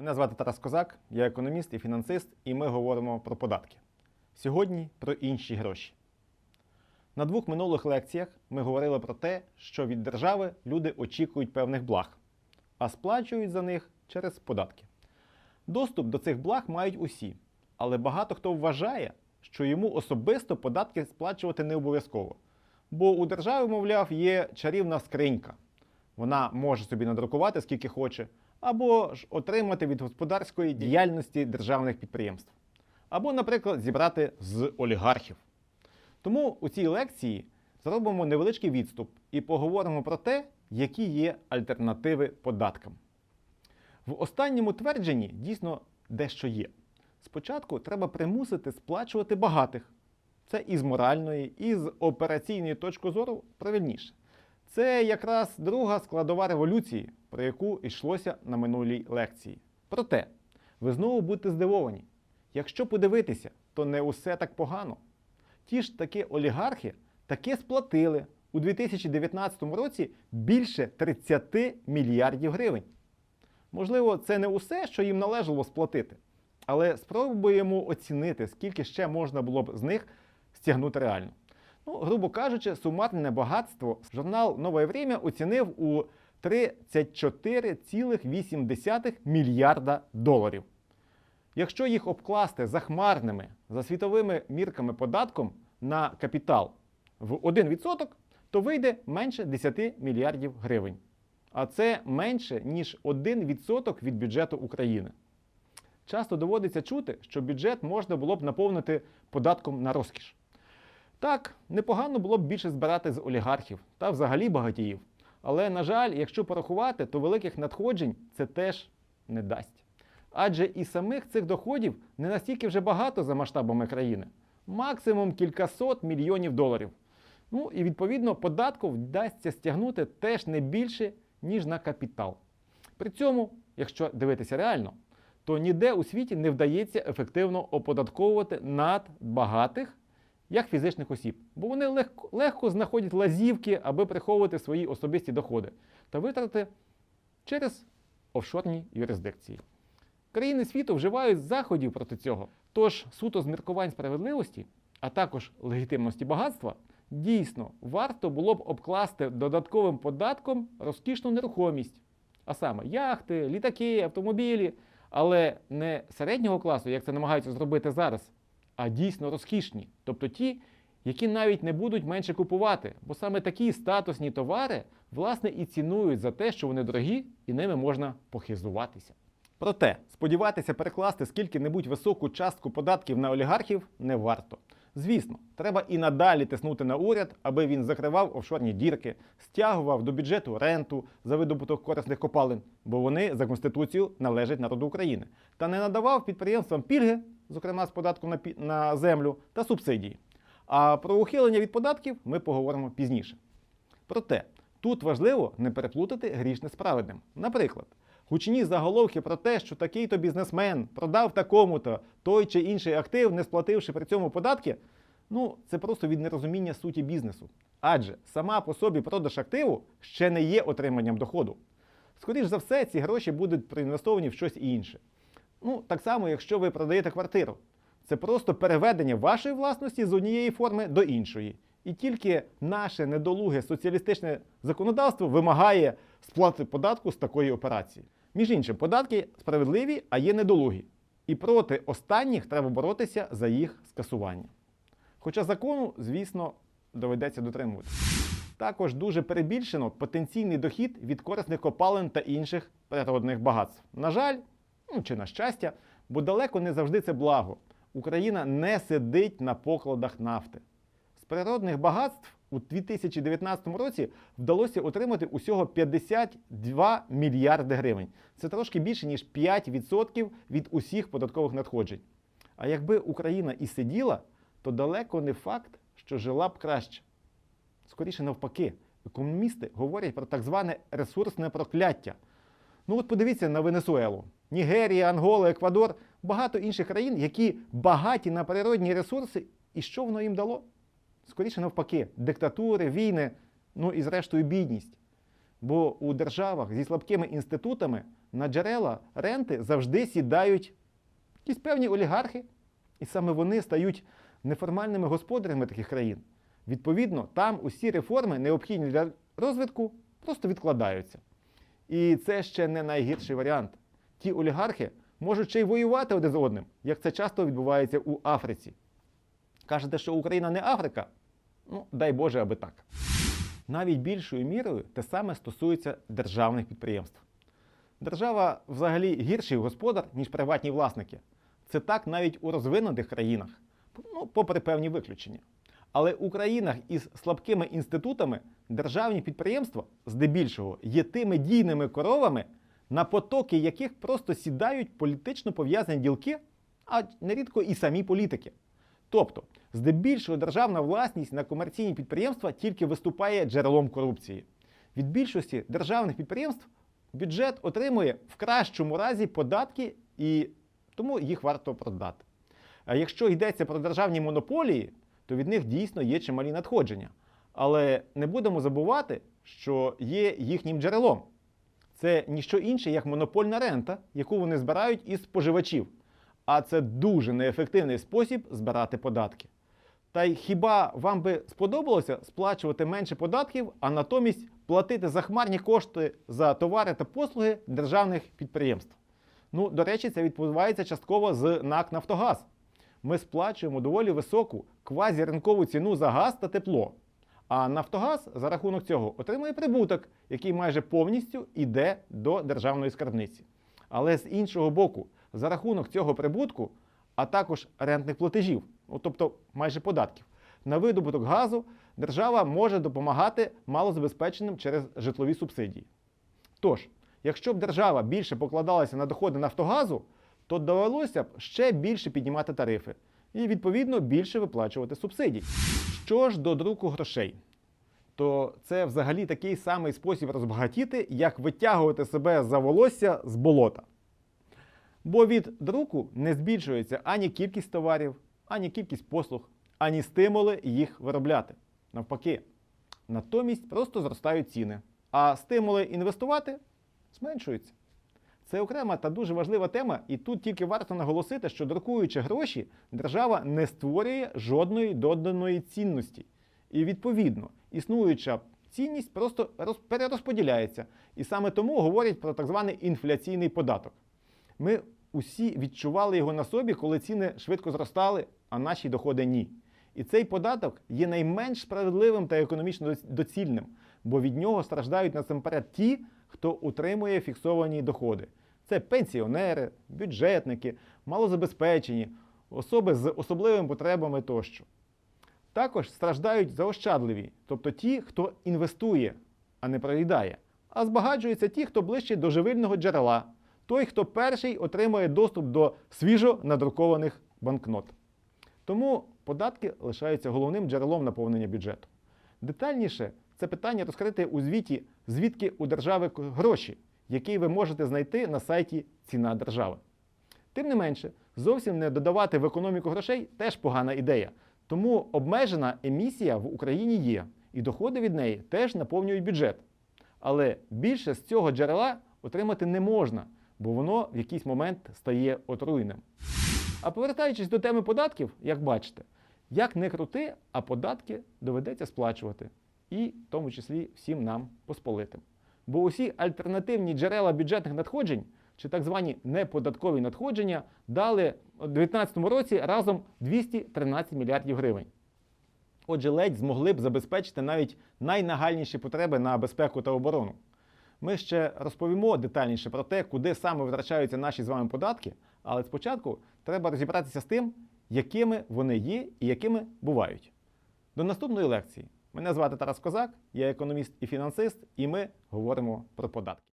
Мене звати Тарас Козак, я економіст і фінансист, і ми говоримо про податки. Сьогодні про інші гроші. На двох минулих лекціях ми говорили про те, що від держави люди очікують певних благ, а сплачують за них через податки. Доступ до цих благ мають усі, але багато хто вважає, що йому особисто податки сплачувати не обов'язково. Бо у держави, мовляв, є чарівна скринька. Вона може собі надрукувати скільки хоче, або ж отримати від господарської діяльності державних підприємств, або, наприклад, зібрати з олігархів. Тому у цій лекції зробимо невеличкий відступ і поговоримо про те, які є альтернативи податкам. В останньому твердженні дійсно дещо є. Спочатку треба примусити сплачувати багатих. Це і з моральної, і з операційної точки зору правильніше. Це якраз друга складова революції, про яку йшлося на минулій лекції. Проте, ви знову будете здивовані. Якщо подивитися, то не усе так погано. Ті ж таки олігархи таки сплатили у 2019 році більше 30 мільярдів гривень. Можливо, це не усе, що їм належало сплатити, але спробуємо оцінити, скільки ще можна було б з них стягнути реально. Ну, грубо кажучи, сумарне багатство журнал Нове Время оцінив у 34,8 мільярда доларів. Якщо їх обкласти захмарними за світовими мірками податком на капітал в 1%, то вийде менше 10 мільярдів гривень. А це менше, ніж 1% від бюджету України. Часто доводиться чути, що бюджет можна було б наповнити податком на розкіш. Так, непогано було б більше збирати з олігархів та взагалі багатіїв. Але, на жаль, якщо порахувати, то великих надходжень це теж не дасть. Адже і самих цих доходів не настільки вже багато за масштабами країни. Максимум кількасот мільйонів доларів. Ну і відповідно податку вдасться стягнути теж не більше, ніж на капітал. При цьому, якщо дивитися реально, то ніде у світі не вдається ефективно оподатковувати надбагатих як фізичних осіб, бо вони легко, легко знаходять лазівки, аби приховувати свої особисті доходи та витрати через офшорні юрисдикції. Країни світу вживають заходів проти цього. Тож суто з міркувань справедливості, а також легітимності багатства, дійсно варто було б обкласти додатковим податком розкішну нерухомість, а саме яхти, літаки, автомобілі, але не середнього класу, як це намагаються зробити зараз, а дійсно розкішні, тобто ті, які навіть не будуть менше купувати, бо саме такі статусні товари власне і цінують за те, що вони дорогі і ними можна похизуватися. Проте сподіватися перекласти скільки-небудь високу частку податків на олігархів не варто. Звісно, треба і надалі тиснути на уряд, аби він закривав офшорні дірки, стягував до бюджету ренту за видобуток корисних копалин, бо вони за конституцією належать народу України, та не надавав підприємствам пільги, зокрема з податку на, землю та субсидії. А про ухилення від податків ми поговоримо пізніше. Проте тут важливо не переплутати грішне з праведним. Наприклад, гучні заголовки про те, що такий-то бізнесмен продав такому-то той чи інший актив, не сплативши при цьому податки, ну це просто від нерозуміння суті бізнесу. Адже сама по собі продаж активу ще не є отриманням доходу. Скоріш за все, ці гроші будуть проінвестовані в щось інше. Ну, так само, якщо ви продаєте квартиру. Це просто переведення вашої власності з однієї форми до іншої. І тільки наше недолуге соціалістичне законодавство вимагає сплати податку з такої операції. Між іншим, податки справедливі, а є недолугі. І проти останніх треба боротися за їх скасування. Хоча закону, звісно, доведеться дотримуватися. Також дуже перебільшено потенційний дохід від корисних копалин та інших природних багатств. На жаль, чи на щастя, бо далеко не завжди це благо. Україна не сидить на покладах нафти. З природних багатств у 2019 році вдалося отримати усього 52 мільярди гривень. Це трошки більше, ніж 5% від усіх податкових надходжень. А якби Україна і сиділа, то далеко не факт, що жила б краще. Скоріше навпаки, економісти говорять про так зване ресурсне прокляття. Ну от подивіться на Венесуелу, Нігерія, Ангола, Еквадор, багато інших країн, які багаті на природні ресурси, і що воно їм дало? Скоріше навпаки, диктатури, війни, ну і зрештою бідність. Бо у державах зі слабкими інститутами на джерела ренти завжди сідають якісь певні олігархи, і саме вони стають неформальними господарями таких країн. Відповідно, там усі реформи, необхідні для розвитку, просто відкладаються. І це ще не найгірший варіант. Ті олігархи можуть ще й воювати один з одним, як це часто відбувається у Африці. Кажете, що Україна не Африка? Ну, дай Боже, аби так. Навіть більшою мірою те саме стосується державних підприємств. Держава взагалі гірший господар, ніж приватні власники. Це так навіть у розвинутих країнах, ну, попри певні виключення. Але у країнах із слабкими інститутами державні підприємства здебільшого є тими дійними коровами, на потоки яких просто сідають політично пов'язані ділки, а нерідко і самі політики. Тобто, здебільшого державна власність на комерційні підприємства тільки виступає джерелом корупції. Від більшості державних підприємств бюджет отримує в кращому разі податки і тому їх варто продати. А якщо йдеться про державні монополії, то від них дійсно є чималі надходження. Але не будемо забувати, що є їхнім джерелом. Це ніщо інше, як монопольна рента, яку вони збирають із споживачів. А це дуже неефективний спосіб збирати податки. Та й хіба вам би сподобалося сплачувати менше податків, а натомість платити захмарні кошти за товари та послуги державних підприємств? Ну, до речі, це відбувається частково з НАК Нафтогаз. Ми сплачуємо доволі високу квазіринкову ціну за газ та тепло. А Нафтогаз за рахунок цього отримує прибуток, який майже повністю йде до державної скарбниці. Але з іншого боку, за рахунок цього прибутку, а також рентних платежів, ну, тобто майже податків, на видобуток газу держава може допомагати малозабезпеченим через житлові субсидії. Тож, якщо б держава більше покладалася на доходи Нафтогазу, то довелося б ще більше піднімати тарифи і, відповідно, більше виплачувати субсидій. Що ж до друку грошей, то це взагалі такий самий спосіб розбагатіти, як витягувати себе за волосся з болота. Бо від друку не збільшується ані кількість товарів, ані кількість послуг, ані стимули їх виробляти. Навпаки, натомість просто зростають ціни, а стимули інвестувати зменшуються. Це окрема та дуже важлива тема, і тут тільки варто наголосити, що друкуючи гроші, держава не створює жодної доданої цінності. І відповідно, існуюча цінність просто перерозподіляється. І саме тому говорять про так званий інфляційний податок. Ми усі відчували його на собі, коли ціни швидко зростали, а наші доходи ні. І цей податок є найменш справедливим та економічно доцільним, бо від нього страждають насамперед ті, хто утримує фіксовані доходи. Це пенсіонери, бюджетники, малозабезпечені, особи з особливими потребами тощо. Також страждають заощадливі, тобто ті, хто інвестує, а не проїдає. А збагачуються ті, хто ближче до живильного джерела, той, хто перший отримує доступ до свіжо надрукованих банкнот. Тому податки лишаються головним джерелом наповнення бюджету. Детальніше це питання розкрите у звіті, звідки у держави гроші, який ви можете знайти на сайті Ціна держави. Тим не менше, зовсім не додавати в економіку грошей теж погана ідея. Тому обмежена емісія в Україні є, і доходи від неї теж наповнюють бюджет. Але більше з цього джерела отримати не можна, бо воно в якийсь момент стає отруйним. А повертаючись до теми податків, як бачите, як не крути, а податки доведеться сплачувати, і в тому числі всім нам посполитим. Бо усі альтернативні джерела бюджетних надходжень, чи так звані неподаткові надходження, дали у 2019 році разом 213 мільярдів гривень. Отже, ледь змогли б забезпечити навіть найнагальніші потреби на безпеку та оборону. Ми ще розповімо детальніше про те, куди саме витрачаються наші з вами податки, але спочатку треба розібратися з тим, якими вони є і якими бувають. До наступної лекції. Мене звати Тарас Козак, я економіст і фінансист, і ми говоримо про податки.